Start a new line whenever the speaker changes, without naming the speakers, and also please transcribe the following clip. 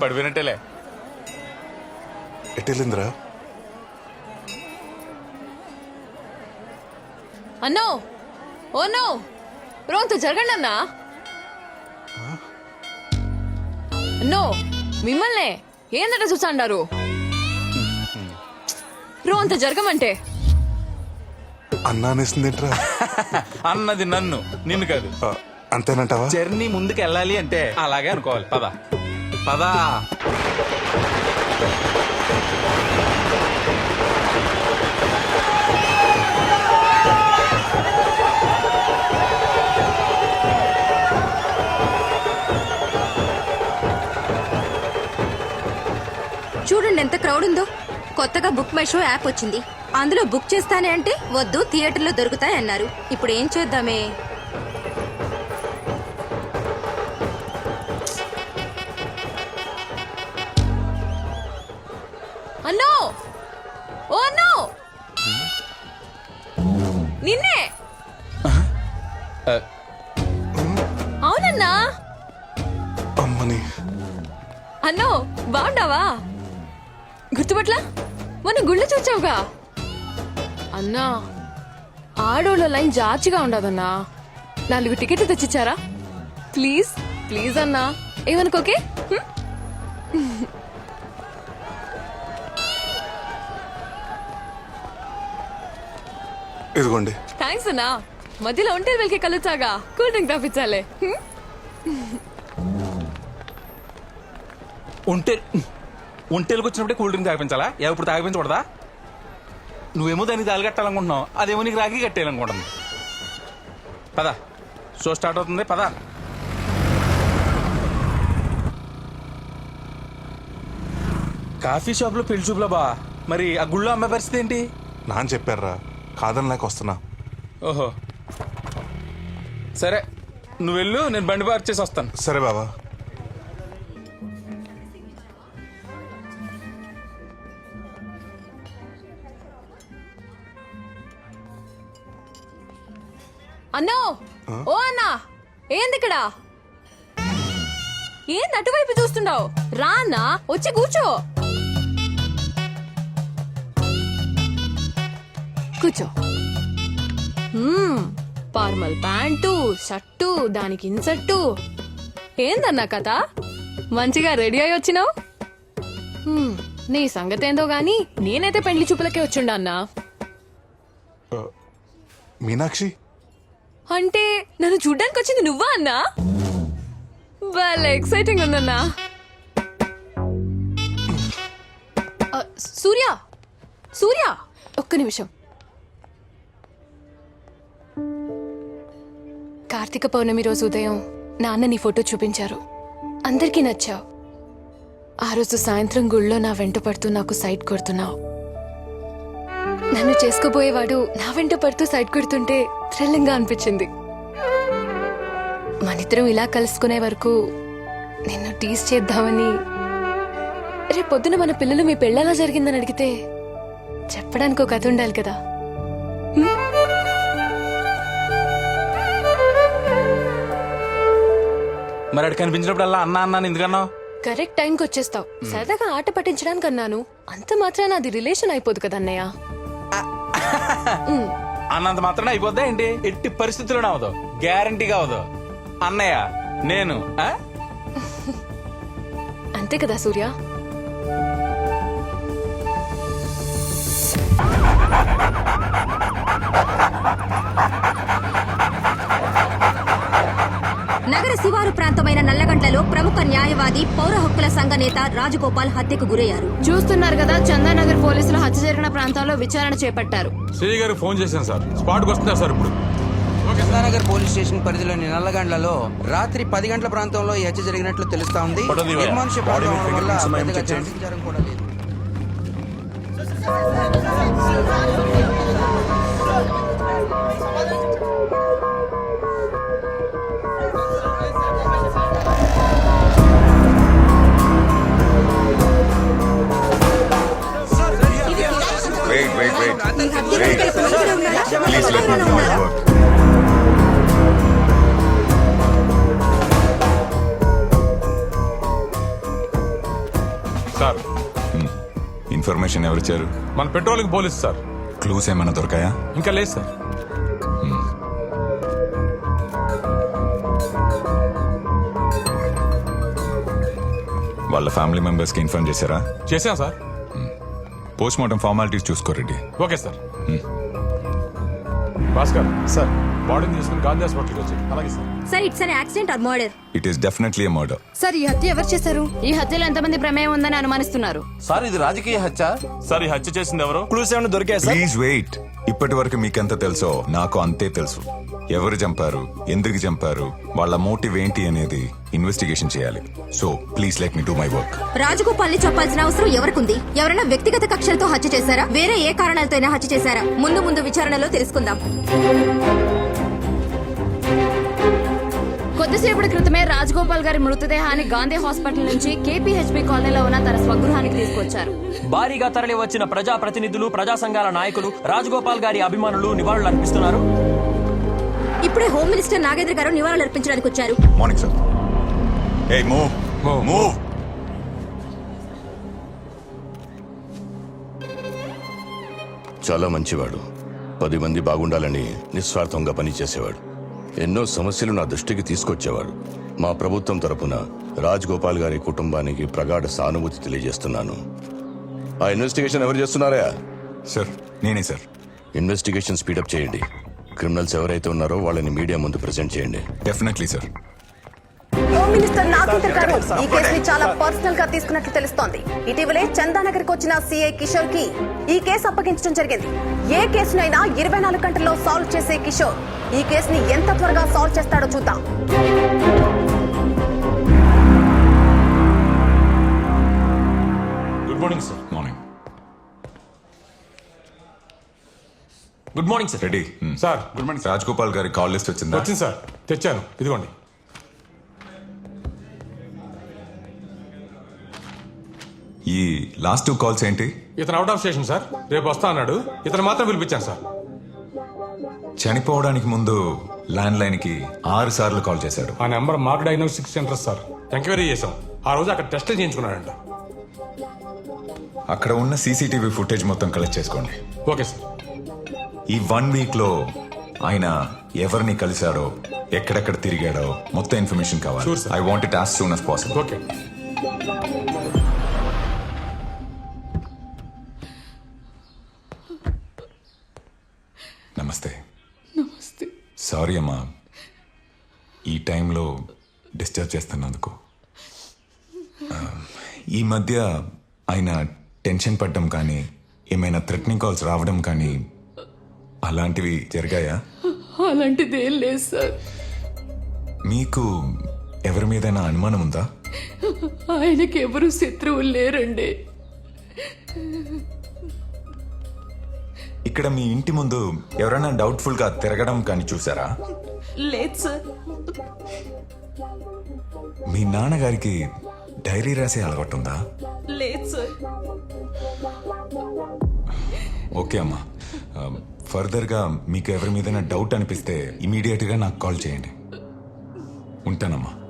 పడిపోయినట్టేలే
ఎటెళ్ళిందిరా?
అన్నో oh no రోంత జరగండి అన్నా. అన్నో మిమ్మల్నే ఏందట చూసాండారు రోంత జరగమంటే.
అన్నా అనేసింది ఏంట్రా
అన్నది నన్ను నిన్ను కాదు.
అంతేనంటావా?
జర్నీ ముందుకు వెళ్ళాలి అంటే అలాగే అనుకోవాలి. పద. పద.
చూడండి ఎంత క్రౌడ్ ఉందో. కొత్తగా బుక్ మై షో యాప్ వచ్చింది. అందులో బుక్ చేస్తానే అంటే వద్దు థియేటర్లో దొరుకుతాయన్నారు. ఇప్పుడు ఏం చేద్దామే?
నిన్నే? అవునన్నా.
అమ్మని.
అన్నో బాగుండావా? గుర్తుపట్లా? మొన్న గుళ్ళు చూచావుగా. అన్నా ఆడోళ్ళ లైన్ జాచిగా ఉండదన్నా. నాలుగు టికెట్లు తెచ్చిచ్చారా? ప్లీజ్ ప్లీజ్ అన్నా. ఏమనుకోకే?
ఇదిగోండి.
థ్యాంక్స్ అన్నా. మధ్యలో ఒంటరి వెళ్ళకి కలుచాగా కూల్ డ్రింక్ తాపించాలే హ్మ్?
ఒంటే ఒంటేలకు వచ్చినప్పుడే కూల్ డ్రింక్ తాగిపించాలా? ఏ ఇప్పుడు తాగిపించకూడదా? నువ్వేమో దానికి తాళి కట్టాలనుకుంటున్నావు. అదేమో నీకు రాగి కట్టేయాలనుకుంటుంది. పద. షో స్టార్ట్ అవుతుంది. పద. కాఫీ షాప్లో పెళ్ళి చూపులా బా. మరి ఆ గుళ్ళో అమ్మాయి పరిస్థితి ఏంటి?
నాన్న చెప్పారా కాదని లేక వస్తున్నా.
ఓహో. సరే నువ్వు వెళ్ళు నేను బండి పార్క్ చేసి వస్తాను.
సరే బాబా
అన్నో! ఓ అన్నా! ఏంది ఇక్కడ ఏంది అటువైపు చూస్తున్నావు? రా అన్నా వచ్చి కూర్చో. కూర్చో. ఫార్మల్ ప్యాంటు షర్టు దానికి ఇన్సర్టు. ఏందన్నా కథ? మంచిగా రెడీ అయి వచ్చినావు? నీ సంగతి ఏందో గాని నేనైతే పెళ్ళి చూపులకే వచ్చిండా అన్నా?
ఆ, మీనాక్షి?
అంటే నన్ను చూడ్డానికి వచ్చింది నువ్వా అన్నా? భలే ఎక్సైటింగ్ ఉందన్నా. సూర్య! సూర్య! ఒక్క నిమిషం. కార్తీక పౌర్ణమి రోజు ఉదయం నాన్న నీ ఫోటో చూపించారు. అందరికీ నచ్చావు. ఆ రోజు సాయంత్రం గుళ్ళో నా వెంట పడుతూ నాకు సైట్ కొడుతున్నావు. నన్ను చేసుకోబోయేవాడు నా వెంట పడుతూ సైట్ కొడుతుంటే థ్రిల్లింగ్గా అనిపించింది. మనిద్దరం ఇలా కలుసుకునే వరకు నిన్ను టీస్ చేద్దామని రేపు పొద్దున మన పిల్లలు మీ పెళ్ళలా జరిగిందని అడిగితే చెప్పడానికి ఒక కథ ఉండాలి కదా.
మరి అక్కడ కనిపించినప్పుడల్లా అన్న అన్నాను ఎందుకన్నావు?
కరెక్ట్ టైంకి వచ్చేస్తావు. సరదాగా ఆట పట్టించడానికి అన్నాను అంత మాత్రాన అది రిలేషన్ అయిపోదు కదా అన్నయ్య. ఉమ్,
అన్నంత మాత్రం అయిపోద్దా ఏంటి? ఎట్టి పరిస్థితుల్లో అవదు గ్యారంటీగా అవదు అన్నయ్య నేను ఆ?
అంతే కదా సూర్య.
నగర శివారు ప్రాంతమైన నల్లగంట్లలో ప్రముఖ న్యాయవాది పౌర హక్కుల సంఘ నేత రాజగోపాల్ హత్యకు గురయ్యారు.
చూస్తున్నారు కదా చందానగర్ పోలీసులు హత్య జరిగిన ప్రాంతాల్లో విచారణ చేపట్టారు.
సిఐ గారు ఫోన్ చేశాను సార్. స్పాట్కి వస్తున్నారు సార్ ఇప్పుడు?
కృష్ణానగర్ పోలీస్ స్టేషన్ పరిధిలోని నల్లగండ్లలో రాత్రి పది గంటల ప్రాంతంలో ఈ హత్య జరిగినట్లు తెలుస్తా ఉంది. నిర్మానుష్య ప్రాంతం వల్ల పెద్దగా కూడా లేదు.
ఇన్ఫర్మేషన్ ఎవరిచ్చారు?
మన పెట్రోలింగ్ పోలీస్ సార్.
క్లూస్ ఏమైనా దొరకాయా?
ఇంకా లేదు సార్.
వాళ్ళ ఫ్యామిలీ మెంబర్స్కి ఇన్ఫార్మ్ చేశారా?
చేశాం సార్.
పోస్ట్ మార్టం ఫార్మాలిటీస్ చూసుకోరెడ్డి
ఓకే సార్. భాస్కర్. సార్ బాడీని తీసుకుని గాంధీ హాస్పిటల్కి వచ్చి అలాగే sir.
Sir it's an accident or murder
it is definitely a murder
sir ఈ హత్య ఎవరు చేశారు?
ఈ హత్యలో ఎంతమంది ప్రమేయం ఉందని అనుమానిస్తున్నారు?
సార్ ఇది రాజకీయ హత్య.
సార్ ఈ హత్య చేసింది ఎవరు?
క్లూస్ ఏమైనా దొరికాయి సార్?
ప్లీజ్ వెయిట్ ఇప్పటి వరకు మీకెంత తెలుసో నాకు అంతే తెలుసు. ఎవరు చంపారు? ఎందుకు చంపారు? వాళ్ళ మోటివ్ ఏంటి అనేది ఇన్వెస్టిగేషన్ చేయాలి. So please let me do my work
రాజగోపాల్ని చెప్పాల్సిన అవసరం ఎవరికుంది? ఎవరైనా వ్యక్తిగత కక్షలతో హత్య చేశారా? వేరే ఏ కారణాలతో అయినా హత్య చేశారా? ముందు ముందు విచారణలో తెలుసుకుందాం.
కొద్దిసేపటి క్రితమే రాజగోపాల్ గారి మృతదేహాన్ని గాంధీ హాస్పిటల్ నుంచి కేపీహెచ్బి కాలనీలో ఉన్న తన స్వగృహానికి తీసుకొచ్చారు.
భారీగా తరలి వచ్చిన ప్రజా ప్రతినిధులు ప్రజా సంఘాల నాయకులు రాజగోపాల్ గారి అభిమానులు నివాళులు అర్పిస్తున్నారు
ఇప్పుడే హోమ్ మినిస్టర్ నాగేంద్ర గారు నివాళులు అర్పించడానికి వచ్చారు.
Morning sir. ఏ మూవ్
చాలా మంచివాడు. పది మంది బాగుండాలని నిస్వార్థంగా పనిచేసేవాడు. ఎన్నో సమస్యలు నా దృష్టికి తీసుకొచ్చేవాడు. మా ప్రభుత్వం తరపున రాజ్ గోపాల్ గారి కుటుంబానికి ప్రగాఢ సానుభూతి తెలియజేస్తున్నాను. ఆ ఇన్వెస్టిగేషన్ ఎవరు చేస్తున్నారా?
సార్ నేనే సార్
ఇన్వెస్టిగేషన్ స్పీడప్ చేయండి. క్రిమినల్స్ ఎవరైతే ఉన్నారో వాళ్ళని మీడియా ముందు ప్రెజెంట్ చేయండి.
Definitely sir
home minister Nagendra garu ఈ కేసుని చాలా పర్సనల్గా తీసుకున్నట్లు తెలుస్తోంది. ఇటీవలే చందానగర్కి వచ్చిన సీఐ కిషోర్కి ఈ కేసు అప్పగించడం జరిగింది. ఏ కేసునైనా ఇరవై నాలుగు గంటల్లో సాల్వ్ చేసే కిషోర్ ఈ కేసుని ఎంత త్వరగా సాల్వ్ చేస్తాడో చూద్దాం.
Good morning sir
good morning sir
ready
sir
good morning Raj Gopal గారి కాల్ లిస్ట్ వచ్చిందా?
వచ్చింది సార్ తెచ్చాను. ఇదిగోండి.
ఈ లాస్ట్ టూ కాల్స్ ఏంటి?
ఇతను అవుట్ ఆఫ్ స్టేషన్ సార్ రేపు వస్తా అన్నాడు. ఇతను మాత్రం పిలిపించాను సార్
చనిపోవడానికి ముందు ల్యాండ్ లైన్కి ఆరు సార్లు కాల్ చేశాడు.
ఆ number Mark diagnostic centre sir enquiry చేశాం ఆ రోజు అక్కడ టెస్ట్ చేయించుకున్నాడంట.
అక్కడ ఉన్న సీసీటీవీ ఫుటేజ్ మొత్తం కలెక్ట్ చేసుకోండి.
ఓకే సార్
ఈ వన్ వీక్లో ఆయన ఎవరిని కలిశాడో ఎక్కడెక్కడ తిరిగాడో మొత్తం ఇన్ఫర్మేషన్ కావాలి.
Sure, sir.
I want it as soon as possible
okay
నమస్తే. నమస్తే. సారీ అమ్మా. ఈ టైంలో డిస్టర్బ్ చేస్తున్నందుకు. ఆ, ఈ మధ్య ఆయన టెన్షన్ పడ్డం కానీ ఏమైనా థ్రెటనింగ్ కాల్స్ రావడం కానీ అలాంటివి జరిగాయా?
అలాంటిది ఏం లేదు సార్.
మీకు ఎవరి మీదైనా అనుమానం ఉందా?
ఆయనకి ఎవరు శత్రువులు లేరండి.
ఇక్కడ మీ ఇంటి ముందు ఎవరైనా డౌట్ఫుల్గా తిరగడం కానీ చూసారా?
లేదు సార్.
మీ నాన్నగారికి డైరీ రాసే అలవాటు ఉందా?
లేదు సార్.
ఓకే అమ్మా. ఫర్దర్గా మీకు ఎవరి మీదైనా డౌట్ అనిపిస్తే ఇమీడియట్గా నాకు కాల్ చేయండి. ఉంటానమ్మా.